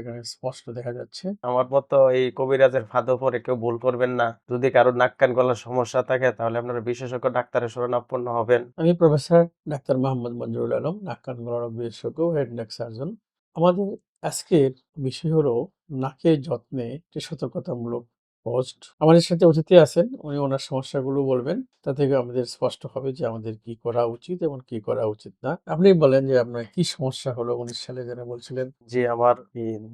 এখানে স্পষ্ট দেখা যাচ্ছে। আমার মতো এই কবিরাজের ফাঁদে পরে কেউ ভুল করবেন না। যদি কারও নাক কান গলার সমস্যা থাকে তাহলে আপনারা বিশেষজ্ঞ ডাক্তারের শরণাপন্ন হবেন। আমি প্রফেসর ডাক্তার মোহাম্মদ মঞ্জুরুল আলম নাক কান গলার বিশেষজ্ঞ হেড নেক সার্জন। আমাদের আজকের বিষয় হলো নাকের যত্নে একটি সতর্কতামূলক পোস্ট আমাদের সাথে অতিথি আছেন, উনি ওনার সমস্যাগুলো বলবেন। তা থেকে আমাদের স্পষ্ট হবে যে আমাদের কি করা উচিত এবং কি করা উচিত না। আপনি বলেন যে আপনার কি সমস্যা হলো? উনিশ সালে যারা বলছিলেন জি আমার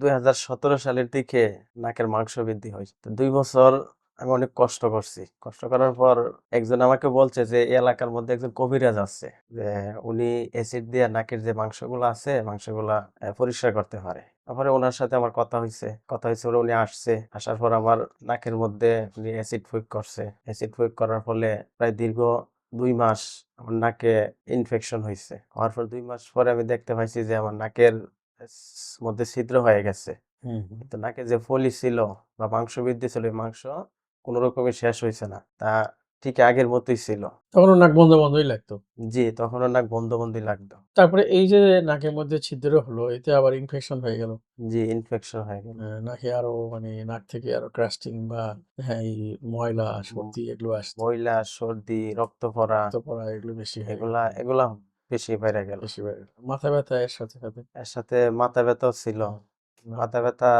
দুই হাজার সতেরো সালের দিকে নাকের মাংস বৃদ্ধি হয়েছে। তো দুই বছর আমি অনেক কষ্ট করছি। কষ্ট করার পর একজন আমাকে বলছে যে এই এলাকার মধ্যে একজন কবিরাজ আছে, যে উনি অ্যাসিড দিয়ে নাকের যে মাংসগুলো আছে, মাংসগুলা পরিষ্কার করতে পারে। তারপরে ওনার সাথে আমার কথা হয়েছে কথা হয়েছে বলে উনি আসছে। আসার পর আমার নাকের মধ্যে উনি অ্যাসিড প্রয়োগ করছে। অ্যাসিড প্রয়োগ করার ফলে প্রায় দীর্ঘ দুই মাস আমার নাকে ইনফেকশন হয়েছে হওয়ার পর দুই মাস পরে আমি দেখতে পাইছি যে আমার নাকের মধ্যে ছিদ্র হয়ে গেছে। তো নাকে যে ফলি ছিল বা মাংস বৃদ্ধি ছিল ওই মাংস কোনো রকমে শেষ হয়েছে না। তা ঠিক আগের মতোই ছিল। তখন নাক বন্ধ বন্ধই লাগতো। জি তখনও নাক বন্ধ বন্ধই লাগতো। তারপরে এই যে নাকের মধ্যে ছিদ্র হলো এতে আবার ইনফেকশন হয়ে গেল। জি ইনফেকশন হয়ে গেল। আহ, নাকে আরও মানে নাক থেকে আরও ক্রাস্টিং বা হ্যাঁ এই ময়লা সর্দি এগুলো আসতো ময়লা সর্দি রক্ত পড়া তো পড়া এগুলো বেশি হয়ে গেল। এগুলা এগুলা বেশি বেড়ে গেল। বেশি বেড়ে গেল। মাথা ব্যথা এর সাথে সাথে? এর সাথে মাথা ব্যথাও ছিল। মাথা ব্যথা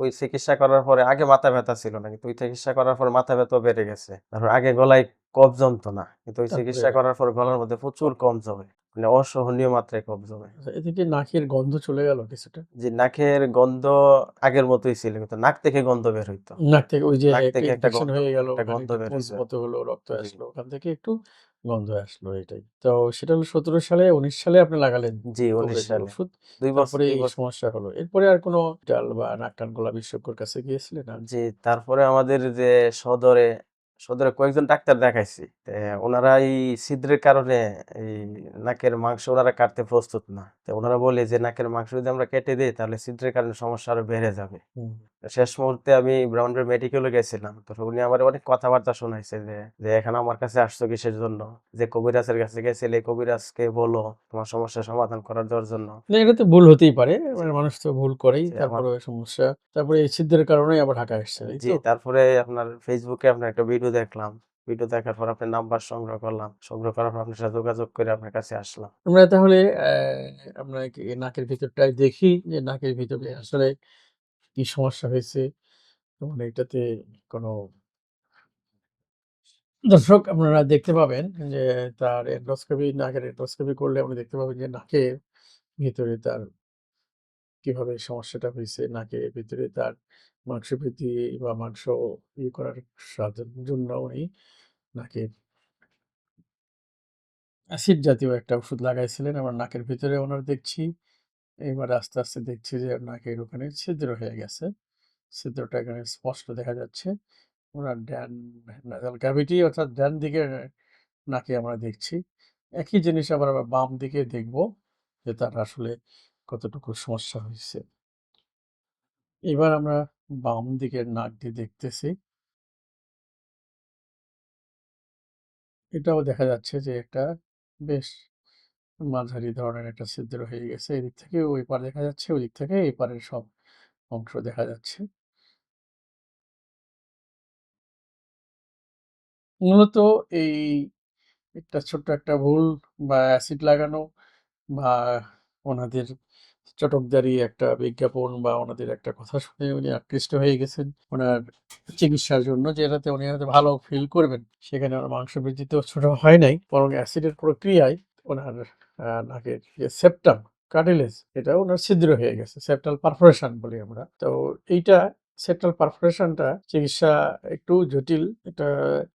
ওই চিকিৎসা করার পরে আগে মাথা ব্যথা ছিল না কিন্তু ওই চিকিৎসা করার পর মাথা ব্যথা বেড়ে গেছে। তারপর আগে গলায় কফ জমতো না কিন্তু ওই চিকিৎসা করার পর গলার মধ্যে প্রচুর কম জমে। মানে অসহনীয় মাত্রায় কফ জমে আচ্ছা, এতে কি নাকের গন্ধ চলে গেল কিছুটা? যে নাকের গন্ধ আগের মতোই ছিল কিন্তু নাক থেকে গন্ধ বের হইতো। নাক থেকে ওই যে একটা গন্ধ- হয়ে গেল একটা গন্ধ বের। মতো হলো রক্ত আসলো ওখান থেকে একটু গন্ধ আসলো এটাই। তো সেটা হলো সতেরো সালে উনিশ সালে আপনি লাগালেন জি উনিশ সালে। ওষুধ দুই বছর এই সমস্যা হলো। এরপরে আর কোনো ডাল বা নাক কান গলা বিশেষজ্ঞর কাছে গিয়েছিলেন আর? জি তারপরে আমাদের যে সদরে সদরে কয়েকজন ডাক্তার দেখাইছি ওনারা এই ছিদ্রের কারণে এই নাকের মাংস ওনারা কাটতে প্রস্তুত না। তো ওনারা বলে যে, নাকের মাংস যদি আমরা কেটে দিই, তাহলে ছিদ্রের কারণে সমস্যা আরও বেড়ে যাবে। শেষ মুহূর্তে আমি ব্রাউন্ডের মেডিকেলে গেছিলাম। তো উনি আমার অনেক কথাবার্তা শোনাইছে যে যে এখানে আমার কাছে আসছো কিসের জন্য? যে কবিরাজের কাছে গেছিলে কবিরাজকে বলো তোমার সমস্যার সমাধান করার জন্য। এটা তো ভুল হতেই পারে। মানে মানুষ তো ভুল করেই তারপরে সমস্যা। তারপরে এই ছিদ্রের কারণেই আবার ঢাকা এসছে জি তারপরে আপনার ফেসবুকে আপনার একটা ভিডিও দেখলাম। ভিডিও দেখার পর আপনার নাম্বার সংগ্রহ করলাম। সংগ্রহ করার পর আপনার সাথে যোগাযোগ করে আপনার কাছে আসলাম। আমরা তাহলে আহ, আমরা নাকের ভিতরটাই দেখি যে নাকের ভিতরে আসলে কি সমস্যা হয়েছে? এবং এটাতে কোনো দর্শক আপনারা দেখতে পাবেন যে তার এন্ডোস্কোপি নাকের এন্ডোস্কোপি করলে আপনি দেখতে পাবেন যে নাকের ভিতরে তার কীভাবে সমস্যাটা হয়েছে নাকের ভিতরে তার মাংস বৃদ্ধি বা মাংস ইয়ে করার জন্য উনি নাকের অ্যাসিড জাতীয় একটা ওষুধ লাগাইছিলেন। আমার নাকের ভিতরে ওনার দেখছি। এবার আস্তে আস্তে দেখছি যে নাকের ওখানে ছিদ্র হয়ে গেছে। ছিদ্রটা এখানে স্পষ্ট দেখা যাচ্ছে। ওনার ড্যান নাসাল ক্যাভিটি অর্থাৎ ড্যান দিকে নাকে আমরা দেখছি। একই জিনিস আবার আমরা বাম দিকে দেখব যে তার আসলে কতটুকু সমস্যা হয়েছে। এবার আমরা বাম দিকের নাক দিয়ে দেখতেছি। এটাও দেখা যাচ্ছে যে একটা বেশ মাঝারি ধরনের একটা ছিদ্র হয়ে গেছে। এদিক থেকে ওই পার দেখা যাচ্ছে ওই দিক থেকে এই পারের সব অংশ দেখা যাচ্ছে। মূলত এই একটা ছোট্ট একটা ভুল বা অ্যাসিড লাগানো বা ওনাদের চটকদারি একটা বিজ্ঞাপন বা ওনাদের একটা কথা শুনে উনি আকৃষ্ট হয়ে গেছেন। ওনার চিকিৎসার জন্য যেটাতে উনি হয়তো ভালো ফিল করবেন, সেখানে ওনার মাংস বৃদ্ধিতে ছোট হয় নাই, বরং অ্যাসিডের প্রক্রিয়ায় ওনার নাকি নাকের যে সেপ্টাম কার্টিলেজ এটা ওনার ছিদ্র হয়ে গেছে সেপ্টাল পারফোরেশন বলি আমরা। তো এইটা সেপ্টাল পারফোরেশনটা চিকিৎসা একটু জটিল। এটা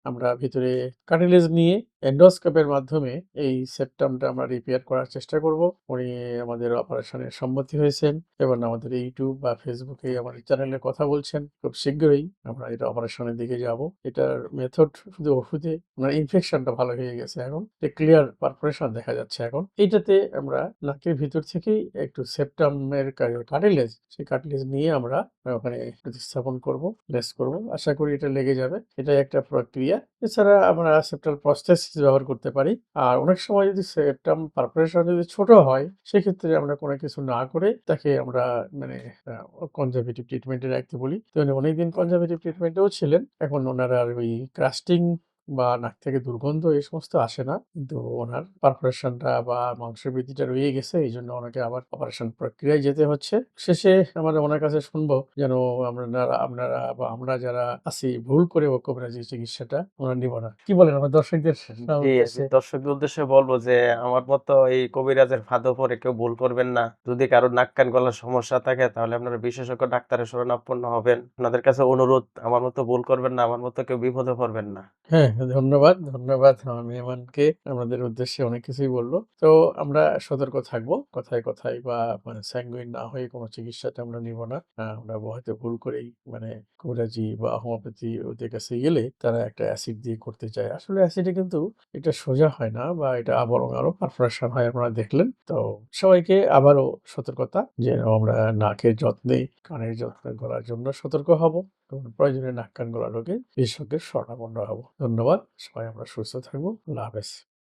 আমরা ভিতরে কার্টিলেজ নিয়ে এন্ডোস্কোপের মাধ্যমে এই সেপ্টামটা আমরা রিপেয়ার করার চেষ্টা করব। উনি আমাদের অপারেশনের সম্মতি হয়েছেন এবং আমাদের ইউটিউব বা ফেসবুকে আমাদের চ্যানেলে কথা বলছেন। খুব শীঘ্রই আমরা এটা অপারেশনের দিকে যাব। এটার মেথড শুধু ওষুধে, ওনার ইনফেকশনটা ভালো হয়ে গেছে এখন। ক্লিয়ার পারফোরেশন দেখা যাচ্ছে এখন। এটাতে আমরা নাকের ভিতর থেকেই একটু সেপ্টামের কার্টিলেজ সেই কার্টিলেজ নিয়ে আমরা ওখানে স্থাপন করব লেস করব। আশা করি এটা লেগে যাবে। এটাই একটা প্রক্রিয়া। এছাড়া আমরা সেপ্টাল প্রস্থেসিস ব্যবহার করতে পারি। আর অনেক সময় যদি সেপ্টাম পারপারেশন যদি ছোট হয়, সেক্ষেত্রে আমরা কোনো কিছু না করে তাকে আমরা মানে কনজারভেটিভ ট্রিটমেন্টে রাখতে বলি। তো উনি অনেকদিন কনজারভেটিভ ট্রিটমেন্টেও ছিলেন। এখন ওনারা ওই ক্রাস্টিং বা নাক থেকে দুর্গন্ধ এই সমস্ত আসে না। কিন্তু ওনার পারফোরেশনটা বা মাংসের বৃদ্ধিটা রয়ে গেছে এই জন্য ওনাকে আবার অপারেশন প্রক্রিয়ায় যেতে হচ্ছে। শেষে আমরা ওনার কাছে শুনব যেন আমরা আপনারা বা আমরা যারা আছি ভুল করে ও কবিরাজি চিকিৎসাটা আমরা নিব না। কি বলেন আমার দর্শকদের? দর্শকদের উদ্দেশ্যে বলব যে আমার মতো এই কবিরাজের ফাঁদে পরে কেউ ভুল করবেন না। যদি কারও নাক কান গলার সমস্যা থাকে তাহলে আপনারা বিশেষজ্ঞ ডাক্তারের শরণাপন্ন হবেন। আপনাদের কাছে অনুরোধ আমার মতো ভুল করবেন না আমার মতো কেউ বিপদে পড়বেন না। হ্যাঁ ধন্যবাদ ধন্যবাদ আমার মেহমানকে আমাদের উদ্দেশ্যে অনেক কিছুই বলল। তো আমরা সতর্ক থাকব, কথায় কথায় বা মানে স্যাঙ্গুইন না হয়ে কোনো চিকিৎসাটা আমরা নিব না। আমরা হয়তো ভুল করেই মানে কবিরাজি বা হোমিওপ্যাথি ওদের কাছে গেলে তারা একটা অ্যাসিড দিয়ে করতে চায়। আসলে অ্যাসিডে কিন্তু এটা সোজা হয় না বা এটা বরং আরও পারফরেশন হয় আপনারা দেখলেন। তো সবাইকে আবারও সতর্কতা যে আমরা নাকের যত্নে, কানের যত্ন করার জন্য সতর্ক হব। প্রয়োজনীয় নাক কান গলা রোগে বিশেষজ্ঞের শরণাপন্ন হব ধন্যবাদ, সবাই আমরা সুস্থ থাকব। লাভ হাফেজ।